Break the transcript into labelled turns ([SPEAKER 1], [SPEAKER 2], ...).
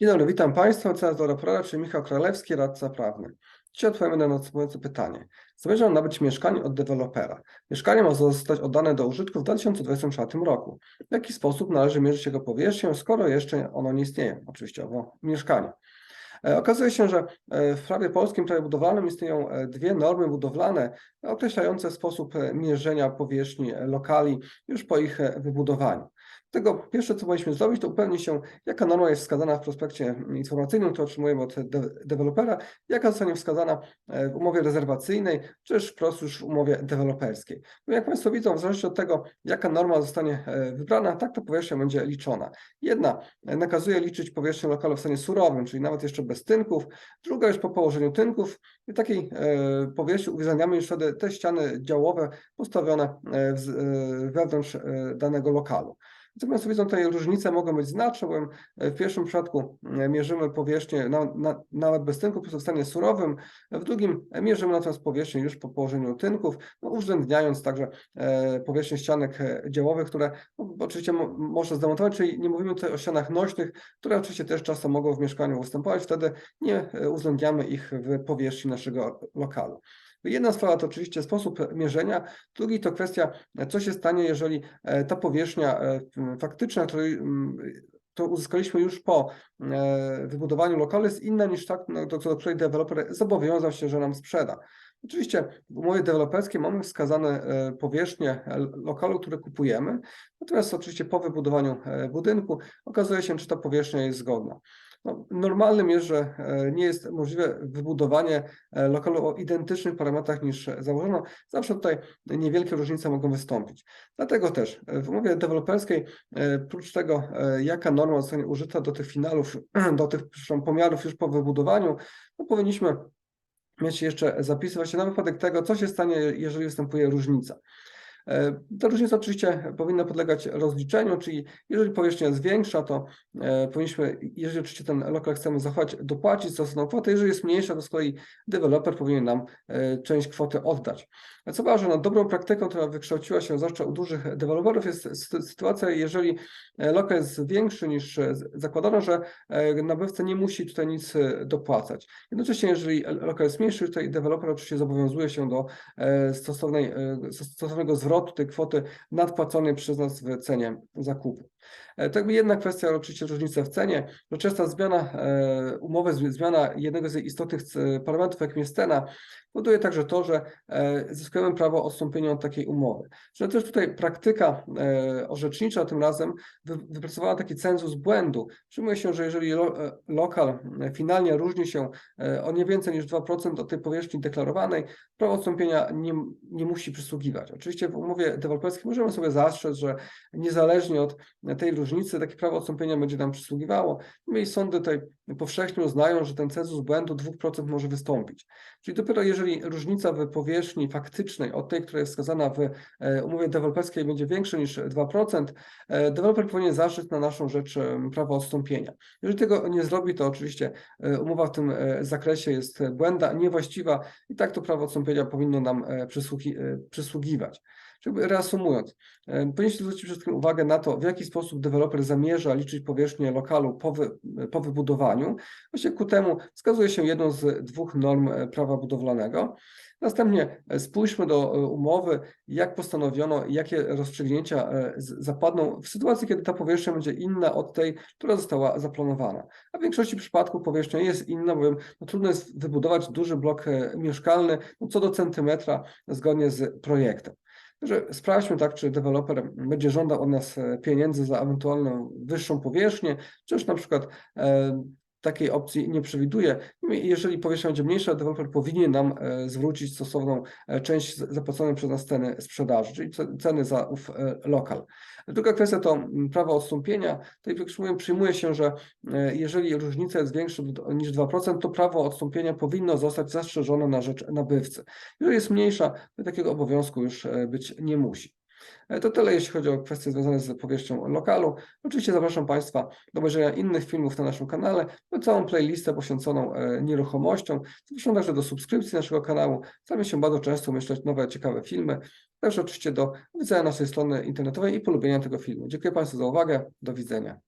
[SPEAKER 1] Dzień dobry, witam Państwa. Cena Dora Porada, czyli Michał Kralewski, radca prawny. Dzisiaj odpowiemy na następujące pytanie. Zamierzam nabyć mieszkanie od dewelopera. Mieszkanie ma zostać oddane do użytku w 2024 roku. W jaki sposób należy mierzyć jego powierzchnię, skoro jeszcze ono nie istnieje? Oczywiście owo mieszkanie. E, Okazuje się, że e, w prawie polskim, prawie budowlanym istnieją e, dwie normy budowlane określające sposób mierzenia powierzchni lokali już po ich wybudowaniu. Tego pierwsze, co powinniśmy zrobić, to upewnić się, jaka norma jest wskazana w prospekcie informacyjnym, który otrzymujemy od de dewelopera, jaka zostanie wskazana e, w umowie rezerwacyjnej, czy też wprost już w umowie deweloperskiej. No jak Państwo widzą, w zależności od tego, jaka norma zostanie e, wybrana, tak ta powierzchnia będzie liczona. Jedna e, nakazuje liczyć powierzchnię lokalu w stanie surowym, czyli nawet jeszcze bez tynków, druga już po położeniu tynków i takiej powierzchni uwzględniamy już wtedy te ściany działowe postawione wewnątrz danego lokalu. Państwo widzą, tutaj różnice mogą być znaczne, e, w pierwszym przypadku e, mierzymy powierzchnię na, na, nawet bez tynków, w stanie surowym, w drugim e, mierzymy natomiast powierzchnię już po położeniu tynków, no, uwzględniając także e, powierzchnię ścianek e, działowych, które no, oczywiście mo, można zdemontować, czyli nie mówimy tutaj o ścianach nośnych, które oczywiście też czasem mogą w mieszkaniu występować, wtedy nie e, uwzględniamy ich w powierzchni naszego lokalu. Jedna sprawa to oczywiście sposób mierzenia, drugi to kwestia, co się stanie, jeżeli e, ta powierzchnia e, faktyczna, której to uzyskaliśmy już po e, wybudowaniu lokalu, jest inna niż ta, no, do której deweloper zobowiązał się, że nam sprzeda. Oczywiście w umowie deweloperskiej mamy wskazane e, powierzchnie e, lokalu, które kupujemy, natomiast oczywiście po wybudowaniu e, budynku okazuje się, czy ta powierzchnia jest zgodna. No, normalnym jest, że nie jest możliwe wybudowanie lokalu o identycznych parametrach niż założono. Zawsze tutaj niewielkie różnice mogą wystąpić. Dlatego też w umowie deweloperskiej, prócz tego, jaka norma zostanie użyta do tych finalów, do tych pomiarów już po wybudowaniu, no powinniśmy mieć jeszcze zapisy właśnie na wypadek tego, co się stanie, jeżeli występuje różnica. E, Ta różnica oczywiście powinna podlegać rozliczeniu, czyli jeżeli powierzchnia jest większa, to e, powinniśmy, jeżeli oczywiście ten lokal chcemy zachować, dopłacić stosowną kwotę. Jeżeli jest mniejsza, to z kolei deweloper powinien nam e, część kwoty oddać. Co ważne, no, dobrą praktyką, która wykształciła się zwłaszcza u dużych deweloperów jest sy- sytuacja, jeżeli lokal jest większy niż zakładano, że nabywca nie musi tutaj nic dopłacać. Jednocześnie, jeżeli lokal jest mniejszy, tutaj deweloper oczywiście zobowiązuje się do stosownej, stosownego zwrotu tej kwoty nadpłaconej przez nas w cenie zakupu. E, To jedna kwestia, oczywiście różnice w cenie, że częsta zmiana e, umowy, zmi- zmiana jednego z istotnych c- parametrów, jakim jest cena, powoduje także to, że e, zyskujemy prawo odstąpienia od takiej umowy. Że też tutaj praktyka e, orzecznicza tym razem wy, wypracowała taki cenzus błędu. Przyjmuje się, że jeżeli lo, e, lokal e, finalnie różni się e, o nie więcej niż 2% od tej powierzchni deklarowanej, prawo odstąpienia nie, nie musi przysługiwać. Oczywiście w umowie deweloperskiej możemy sobie zastrzec, że niezależnie od tej różnicy takie prawo odstąpienia będzie nam przysługiwało. No i sądy tutaj powszechnie uznają, że ten cenzus błędu 2% może wystąpić. Czyli dopiero jeżeli różnica w powierzchni faktycznej od tej, która jest wskazana w e, umowie deweloperskiej będzie większa niż 2%, e, deweloper powinien zastrzec na naszą rzecz e, prawo odstąpienia. Jeżeli tego nie zrobi, to oczywiście umowa w tym zakresie jest błędna, niewłaściwa i tak to prawo odstąpienia powinno nam przysługi, przysługiwać. Czyli reasumując, e, powinniśmy zwrócić przede wszystkim uwagę na to, w jaki sposób deweloper zamierza liczyć powierzchnię lokalu po, wy, po wybudowaniu. Właśnie ku temu wskazuje się jedną z dwóch norm e, prawa budowlanego. Następnie e, spójrzmy do e, umowy, jak postanowiono, jakie rozstrzygnięcia zapadną w sytuacji, kiedy ta powierzchnia będzie inna od tej, która została zaplanowana. A w większości przypadków powierzchnia jest inna, bowiem no, trudno jest wybudować duży blok mieszkalny no, co do centymetra zgodnie z projektem. Także sprawdźmy tak, czy deweloper będzie żądał od nas e, pieniędzy za ewentualną wyższą powierzchnię, czy już na przykład e, takiej opcji nie przewiduje. Jeżeli powierzchnia będzie mniejsza, deweloper powinien nam e, zwrócić stosowną e, część zapłaconej przez nas ceny sprzedaży, czyli ce- ceny za ów e, lokal. Druga kwestia to mm, prawo odstąpienia. Tutaj mówiłem, przyjmuje się, że jeżeli różnica jest większa niż 2%, to prawo odstąpienia powinno zostać zastrzeżone na rzecz nabywcy. Jeżeli jest mniejsza, to takiego obowiązku już być nie musi. E, To tyle, jeśli chodzi o kwestie związane z powierzchnią lokalu. Oczywiście zapraszam Państwa do obejrzenia innych filmów na naszym kanale, no całą playlistę poświęconą e, nieruchomościom. Zapraszam także do subskrypcji naszego kanału. Staramy się bardzo często umieszczać nowe, ciekawe filmy. Także oczywiście do widzenia naszej strony internetowej i polubienia tego filmu. Dziękuję Państwu za uwagę. Do widzenia.